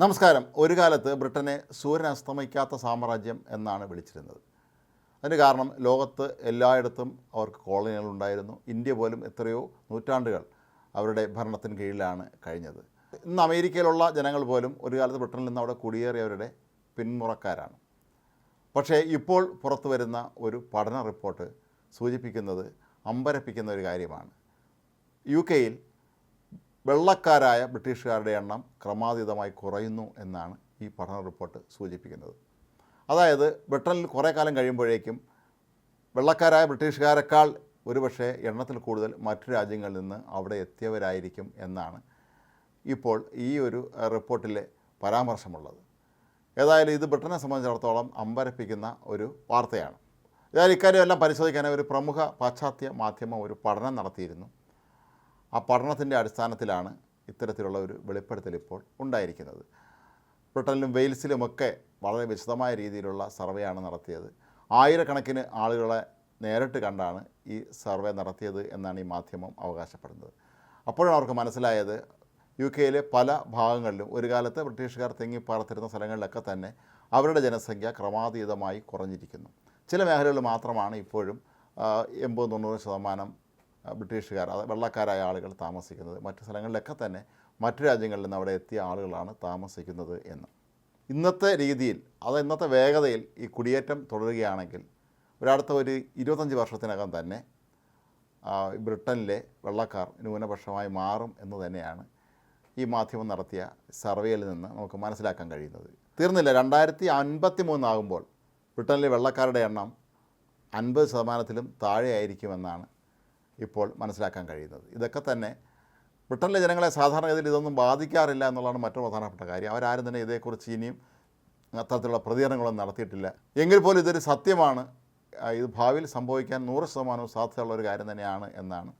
നമസ്കാരം. ഒരു കാലത്ത് ബ്രിട്ടനെ സൂര്യൻ അസ്തമിക്കാത്ത സാമ്രാജ്യം എന്നാണ് വിളിച്ചിരുന്നത്. അതിന് കാരണം ലോകത്ത് എല്ലായിടത്തും അവർക്ക് കോളനികൾ ഉണ്ടായിരുന്നു. ഇന്ത്യ പോലും എത്രയോ നൂറ്റാണ്ടുകൾ അവരുടെ ഭരണത്തിന് കീഴിലാണ് കഴിഞ്ഞത്. ഇന്ന് അമേരിക്കയിലുള്ള ജനങ്ങൾ പോലും ഒരു കാലത്ത് ബ്രിട്ടനിൽ നിന്ന് അവിടെ കുടിയേറിയവരുടെ പിന്മുറക്കാരാണ്. പക്ഷേ ഇപ്പോൾ പുറത്തു വരുന്ന ഒരു പഠന റിപ്പോർട്ട് സൂചിപ്പിക്കുന്നത് അമ്പരപ്പിക്കുന്ന ഒരു കാര്യമാണ്. യു കെയിൽ വെള്ളക്കാരായ ബ്രിട്ടീഷുകാരുടെ എണ്ണം ക്രമാതീതമായി കുറയുന്നു എന്നാണ് ഈ പഠന റിപ്പോർട്ട് സൂചിപ്പിക്കുന്നത്. അതായത് ബ്രിട്ടനിൽ കുറേ കാലം കഴിയുമ്പോഴേക്കും വെള്ളക്കാരായ ബ്രിട്ടീഷുകാരെക്കാൾ ഒരുപക്ഷെ എണ്ണത്തിൽ കൂടുതൽ മറ്റു രാജ്യങ്ങളിൽ നിന്ന് അവിടെ എത്തിയവരായിരിക്കും എന്നാണ് ഇപ്പോൾ ഈ ഒരു റിപ്പോർട്ടിലെ പരാമർശമുള്ളത്. ഏതായാലും ഇത് ബ്രിട്ടനെ സംബന്ധിച്ചിടത്തോളം അമ്പരപ്പിക്കുന്ന ഒരു വാർത്തയാണ്. ഏതായാലും ഇക്കാര്യമെല്ലാം പരിശോധിക്കാനായി ഒരു പ്രമുഖ പാശ്ചാത്യ മാധ്യമം ഒരു പഠനം നടത്തിയിരുന്നു. ആ പഠനത്തിന്റെ അടിസ്ഥാനത്തിലാണ് ഇത്തരത്തിലുള്ള ഒരു വെളിപ്പെടുത്തൽ ഇപ്പോൾ ഉണ്ടായിരിക്കുന്നത്. ബ്രിട്ടനിലും വെയിൽസിലുമൊക്കെ വളരെ വിശദമായ രീതിയിലുള്ള സർവേയാണ് നടത്തിയത്. ആയിരക്കണക്കിന് ആളുകളെ നേരിട്ട് കണ്ടാണ് ഈ സർവേ നടത്തിയത് എന്നാണ് ഈ മാധ്യമം അവകാശപ്പെടുന്നത്. അപ്പോഴാണ് അവർക്ക് മനസ്സിലായത് യു കെയിലെ പല ഭാഗങ്ങളിലും ഒരു കാലത്ത് ബ്രിട്ടീഷുകാർ തിങ്ങിപ്പാർത്തിരുന്ന സ്ഥലങ്ങളിലൊക്കെ തന്നെ അവരുടെ ജനസംഖ്യ ക്രമാതീതമായി കുറഞ്ഞിരിക്കുന്നു. ചില മേഖലകളിൽ മാത്രമാണ് ഇപ്പോഴും എൺപത് തൊണ്ണൂറ് ശതമാനം ബ്രിട്ടീഷുകാർ അത് വെള്ളക്കാരായ ആളുകൾ താമസിക്കുന്നത്. മറ്റു സ്ഥലങ്ങളിലൊക്കെ തന്നെ മറ്റു രാജ്യങ്ങളിൽ നിന്ന് അവിടെ എത്തിയ ആളുകളാണ് താമസിക്കുന്നത് എന്ന്. ഇന്നത്തെ രീതിയിൽ അത് ഇന്നത്തെ വേഗതയിൽ ഈ കുടിയേറ്റം തുടരുകയാണെങ്കിൽ ഒരടുത്ത ഒരു ഇരുപത്തഞ്ച് വർഷത്തിനകം തന്നെ ബ്രിട്ടനിലെ വെള്ളക്കാർ ന്യൂനപക്ഷമായി മാറും എന്ന് തന്നെയാണ് ഈ മാധ്യമം നടത്തിയ സർവേയിൽ നിന്ന് നമുക്ക് മനസ്സിലാക്കാൻ കഴിയുന്നത്. തീർന്നില്ല രണ്ടായിരത്തി അൻപത്തി മൂന്നാകുമ്പോൾ ബ്രിട്ടനിലെ വെള്ളക്കാരുടെ എണ്ണം അൻപത് ശതമാനത്തിലും താഴെയായിരിക്കുമെന്നാണ് ഇപ്പോൾ മനസ്സിലാക്കാൻ കഴിയുന്നത്. ഇതൊക്കെ തന്നെ ബ്രിട്ടനിലെ ജനങ്ങളെ സാധാരണഗതിയിൽ ഇതൊന്നും ബാധിക്കാറില്ല എന്നുള്ളതാണ് മറ്റൊരു പ്രധാനപ്പെട്ട കാര്യം. അവരാരും തന്നെ ഇതേക്കുറിച്ച് ഇനിയും അത്തരത്തിലുള്ള പ്രതികരണങ്ങളൊന്നും നടത്തിയിട്ടില്ല. എങ്കിൽ പോലും ഇതൊരു സത്യമാണ്. ഇത് ഭാവിയിൽ സംഭവിക്കാൻ നൂറ് ശതമാനവും സാധ്യതയുള്ള ഒരു കാര്യം തന്നെയാണ് എന്നാണ്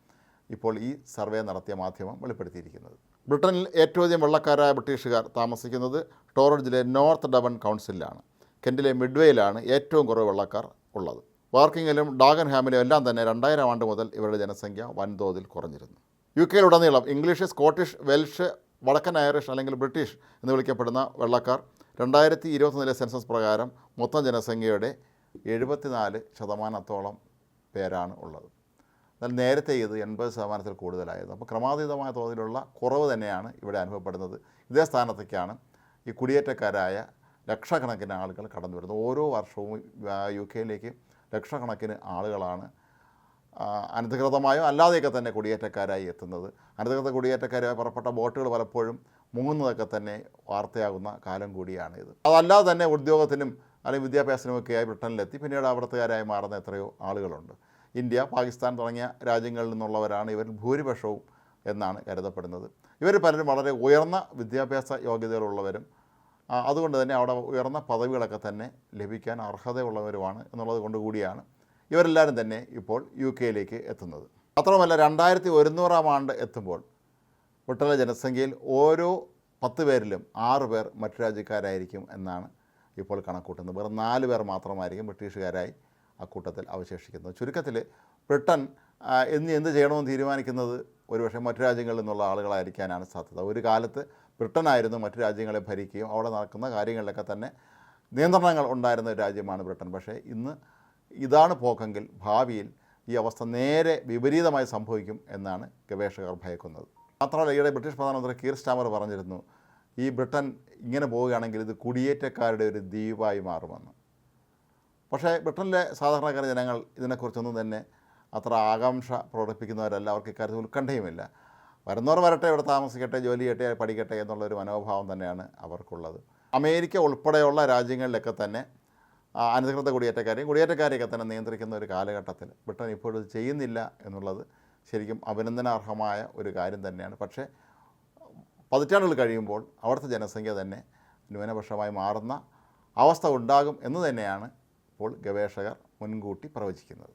ഇപ്പോൾ ഈ സർവേ നടത്തിയ മാധ്യമം വെളിപ്പെടുത്തിയിരിക്കുന്നത്. ബ്രിട്ടനിൽ ഏറ്റവും അധികം വെള്ളക്കാരായ ബ്രിട്ടീഷുകാർ താമസിക്കുന്നത് ടോറഡ് ജില്ലയിലെ നോർത്ത് ഡബൺ കൗൺസിലാണ് കെന്റിലെ മിഡ്വേയിലാണ് ഏറ്റവും കുറവ് വെള്ളക്കാർ ഉള്ളത്. വാർക്കിങ്ങിലും ഡാഗൻഹാമിലും എല്ലാം തന്നെ രണ്ടായിരം ആണ്ട് മുതൽ ഇവരുടെ ജനസംഖ്യ വൻതോതിൽ കുറഞ്ഞിരുന്നു. യു കെയിലുടനീളം ഇംഗ്ലീഷ് സ്കോട്ടിഷ് വെൽഷ് വടക്കൻ ഐറിഷ് അല്ലെങ്കിൽ ബ്രിട്ടീഷ് എന്ന് വിളിക്കപ്പെടുന്ന വെള്ളക്കാർ രണ്ടായിരത്തി ഇരുപത്തൊന്നിലെ സെൻസസ് പ്രകാരം മൊത്തം ജനസംഖ്യയുടെ എഴുപത്തിനാല് ശതമാനത്തോളം പേരാണ് ഉള്ളത്. എന്നാൽ നേരത്തെ ഇത് എൺപത് ശതമാനത്തിൽ കൂടുതലായിരുന്നു. അപ്പോൾ ക്രമാതീതമായ തോതിലുള്ള കുറവ് തന്നെയാണ് ഇവിടെ അനുഭവപ്പെടുന്നത്. ഇതേ സ്ഥാനത്തേക്കാണ് ഈ കുടിയേറ്റക്കാരായ ലക്ഷക്കണക്കിന് ആളുകൾ കടന്നു വരുന്നത് ഓരോ വർഷവും യു കെയിലേക്ക് ലക്ഷക്കണക്കിന് ആളുകളാണ് അനധികൃതമായോ അല്ലാതെയൊക്കെ തന്നെ കുടിയേറ്റക്കാരായി എത്തുന്നത്. അനധികൃത കുടിയേറ്റക്കാരായി പുറപ്പെട്ട ബോട്ടുകൾ പലപ്പോഴും മുങ്ങുന്നതൊക്കെ തന്നെ വാർത്തയാകുന്ന കാലം കൂടിയാണ് ഇത്. അതല്ലാതെ തന്നെ ഉദ്യോഗത്തിനും അല്ലെങ്കിൽ വിദ്യാഭ്യാസത്തിനുമൊക്കെയായി ബ്രിട്ടനിലെത്തി. പിന്നീട് അവിടുത്തുകാരായി മാറുന്ന എത്രയോ ആളുകളുണ്ട്. ഇന്ത്യ പാകിസ്ഥാൻ തുടങ്ങിയ രാജ്യങ്ങളിൽ നിന്നുള്ളവരാണ് ഇവരിൽ ഭൂരിപക്ഷവും എന്നാണ് കരുതപ്പെടുന്നത്. ഇവർ പലരും വളരെ ഉയർന്ന വിദ്യാഭ്യാസ യോഗ്യതകളുള്ളവരും അതുകൊണ്ട് തന്നെ അവിടെ ഉയർന്ന പദവികളൊക്കെ തന്നെ ലഭിക്കാൻ അർഹതയുള്ളവരുമാണ് എന്നുള്ളത് കൊണ്ട് കൂടിയാണ് ഇവരെല്ലാവരും തന്നെ ഇപ്പോൾ യു കെയിലേക്ക് എത്തുന്നത്. മാത്രമല്ല രണ്ടായിരത്തി ഒരുന്നൂറാം ആണ്ട് എത്തുമ്പോൾ ഒട്ടേറെ ജനസംഖ്യയിൽ ഓരോ പത്ത് പേരിലും ആറ് പേർ മറ്റു രാജ്യക്കാരായിരിക്കും എന്നാണ് ഇപ്പോൾ കണക്കൂട്ടുന്നത്. വെറും നാല് പേർ മാത്രമായിരിക്കും ബ്രിട്ടീഷുകാരായി അക്കൂട്ടത്തിൽ അവശേഷിക്കുന്നത്. ചുരുക്കത്തിൽ ബ്രിട്ടൻ ഇന്ന് എന്ത് ചെയ്യണമെന്ന് തീരുമാനിക്കുന്നത് ഒരുപക്ഷെ മറ്റു രാജ്യങ്ങളിൽ നിന്നുള്ള ആളുകളായിരിക്കാനാണ് സാധ്യത. ഒരു കാലത്ത് ബ്രിട്ടനായിരുന്നു മറ്റു രാജ്യങ്ങളെ ഭരിക്കുകയും അവിടെ നടക്കുന്ന കാര്യങ്ങളിലൊക്കെ തന്നെ നിയന്ത്രണങ്ങൾ ഉണ്ടായിരുന്ന ഒരു രാജ്യമാണ് ബ്രിട്ടൻ. പക്ഷേ ഇന്ന് ഇതാണ് പോക്കെങ്കിൽ ഭാവിയിൽ ഈ അവസ്ഥ നേരെ വിപരീതമായി സംഭവിക്കും എന്നാണ് ഗവേഷകർ ഭയക്കുന്നത്. മാത്രമല്ല ഈയിടെ ബ്രിട്ടീഷ് പ്രധാനമന്ത്രി കീർ സ്റ്റാമർ പറഞ്ഞിരുന്നു ഈ ബ്രിട്ടൻ ഇങ്ങനെ പോവുകയാണെങ്കിൽ ഇത് കുടിയേറ്റക്കാരുടെ ഒരു ദ്വീപായി മാറുമെന്ന്. പക്ഷേ ബ്രിട്ടനിലെ സാധാരണക്കാർ ജനങ്ങൾ ഇതിനെക്കുറിച്ചൊന്നും തന്നെ അത്ര ആകാംക്ഷ പ്രകടിപ്പിക്കുന്നവരല്ല. അവർക്ക് ഇക്കാര്യത്തിൽ ഉത്കണ്ഠയുമില്ല. വരുന്നവർ വരട്ടെ ഇവിടെ താമസിക്കട്ടെ ജോലി ചെയ്യട്ടെ പഠിക്കട്ടെ എന്നുള്ളൊരു മനോഭാവം തന്നെയാണ് അവർക്കുള്ളത്. അമേരിക്ക ഉൾപ്പെടെയുള്ള രാജ്യങ്ങളിലൊക്കെ തന്നെ അനധികൃത കുടിയേറ്റക്കാരെയും കുടിയേറ്റക്കാരെയൊക്കെ തന്നെ നിയന്ത്രിക്കുന്ന ഒരു കാലഘട്ടത്തിൽ ബ്രിട്ടൻ ഇപ്പോഴും ചെയ്യുന്നില്ല എന്നുള്ളത് ശരിക്കും അഭിനന്ദനാർഹമായ ഒരു കാര്യം തന്നെയാണ്. പക്ഷേ പതിറ്റാണ്ടുകൾ കഴിയുമ്പോൾ അവിടുത്തെ ജനസംഖ്യ തന്നെ ന്യൂനപക്ഷമായി മാറുന്ന അവസ്ഥ ഉണ്ടാകും എന്ന് തന്നെയാണ് ഇപ്പോൾ ഗവേഷകർ മുൻകൂട്ടി പ്രവചിക്കുന്നത്.